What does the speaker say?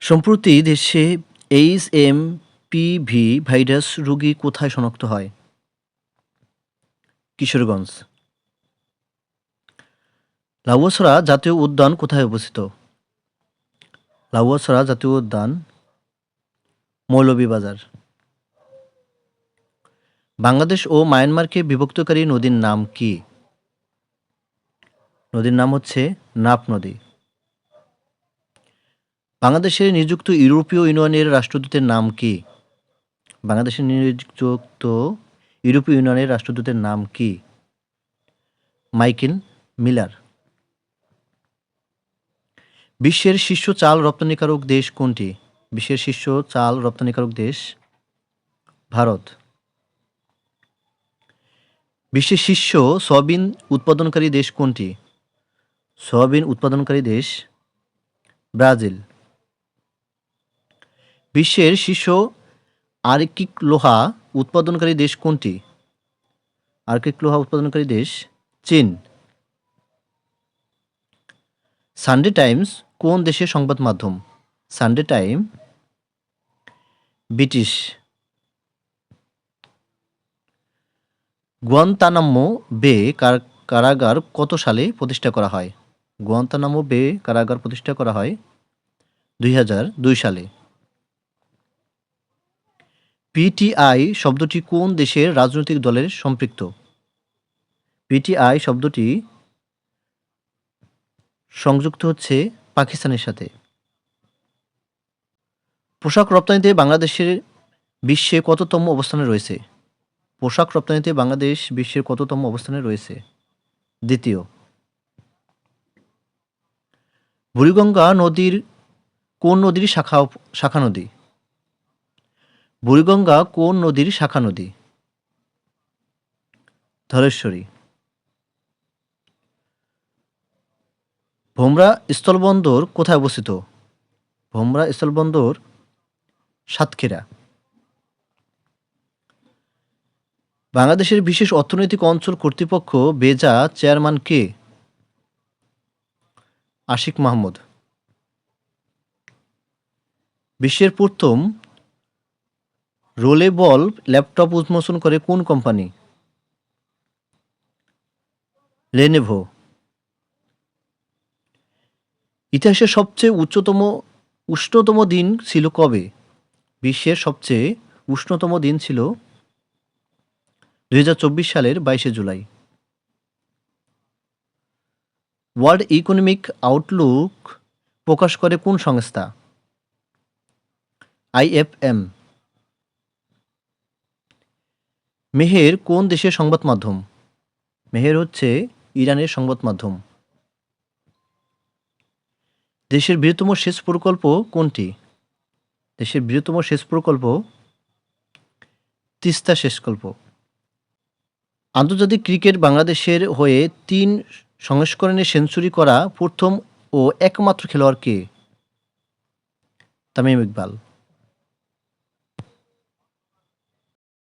সম্প্রতি দেশে H M PV virus রোগী কোথায় শনাক্ত হয়? কিশোরগঞ্জ। লাউয়াছড়া জাতীয় উদ্যান কোথায় অবস্থিত? লাউয়াছড়া জাতীয় উদ্যান, মৌলভীবাজার। বাংলাদেশ ও মায়ানমারকে বিভক্তকারী নদীর নাম কি? নদীর নাম হচ্ছে নাপ নদী। বাংলাদেশের নিযুক্ত ইউরোপীয় ইউনিয়নের রাষ্ট্রদূতের নাম কি? বাংলাদেশের নিযুক্ত ইউরোপীয় ইউনিয়নের রাষ্ট্রদূতের নাম কি? Michael Miller. বিশ্বের শীর্ষ চাল রপ্তানিকারক দেশ কোনটি? বিশ্বের শীর্ষ চাল রপ্তানিকারক দেশ ভারত। বিশ্বের শীর্ষ সয়াবিন উৎপাদনকারী দেশ কোনটি? সয়াবিন উৎপাদনকারী দেশ ব্রাজিল। বিশ্বের শীর্ষ আর্কিক লোহা উৎপাদনকারী দেশ কোনটি? আর্কিক লোহা উৎপাদনকারী দেশ চীন। সানডে টাইমস কোন দেশের সংবাদ মাধ্যম? Sunday time British. গুয়ান্তানামো বে কারাগার কত সালে প্রতিষ্ঠা করা হয়? গুয়ান্তানামো বে কারাগার প্রতিষ্ঠা করা হয় দুই হাজার দুই সালে। পিটিআই শব্দটি কোন দেশের রাজনৈতিক দলের সম্পৃক্ত? পিটিআই শব্দটি সংযুক্ত হচ্ছে পাকিস্তানের সাথে। পোশাক রপ্তানিতে বাংলাদেশের বিশ্বে কততম অবস্থানে রয়েছে? পোশাক রপ্তানিতে বাংলাদেশ বিশ্বের কততম অবস্থানে রয়েছে? দ্বিতীয়, বুড়িগঙ্গা নদীর কোন নদীর শাখা শাখা নদী? বুড়িগঙ্গা কোন নদীর শাখা নদী? ধলেশ্বরী। ভোমরা স্থলবন্দর কোথায় অবস্থিত? ভোমরা স্থলবন্দর সাতক্ষীরা। বাংলাদেশের বিশেষ অর্থনৈতিক অঞ্চল কর্তৃপক্ষ বেজা চেয়ারম্যান কে? আশিক মাহমুদ। বিশ্বের প্রথম রোলেবল ল্যাপটপ উন্মোচন করে কোন কোম্পানি? লেনেভো ইতিহাসের সবচেয়ে উচ্চতম, উষ্ণতম দিন ছিল কবে? বিশ্বের সবচেয়ে উষ্ণতম দিন ছিল দু হাজার চব্বিশ সালের বাইশে জুলাই। ওয়ার্ল্ড ইকোনমিক আউটলুক প্রকাশ করে কোন সংস্থা? আইএফএম মেহের কোন দেশের সংবাদ মাধ্যম? মেহের হচ্ছে ইরানের সংবাদ মাধ্যম। দেশের বৃহত্তম সেচ প্রকল্প কোনটি? দেশের বৃহত্তম সেচ প্রকল্প তিস্তা সেচ প্রকল্প। আন্তর্জাতিক ক্রিকেট বাংলাদেশের হয়ে তিন সংস্করণে সেঞ্চুরি করা প্রথম ও একমাত্র খেলোয়াড় কে? তামিম ইকবাল।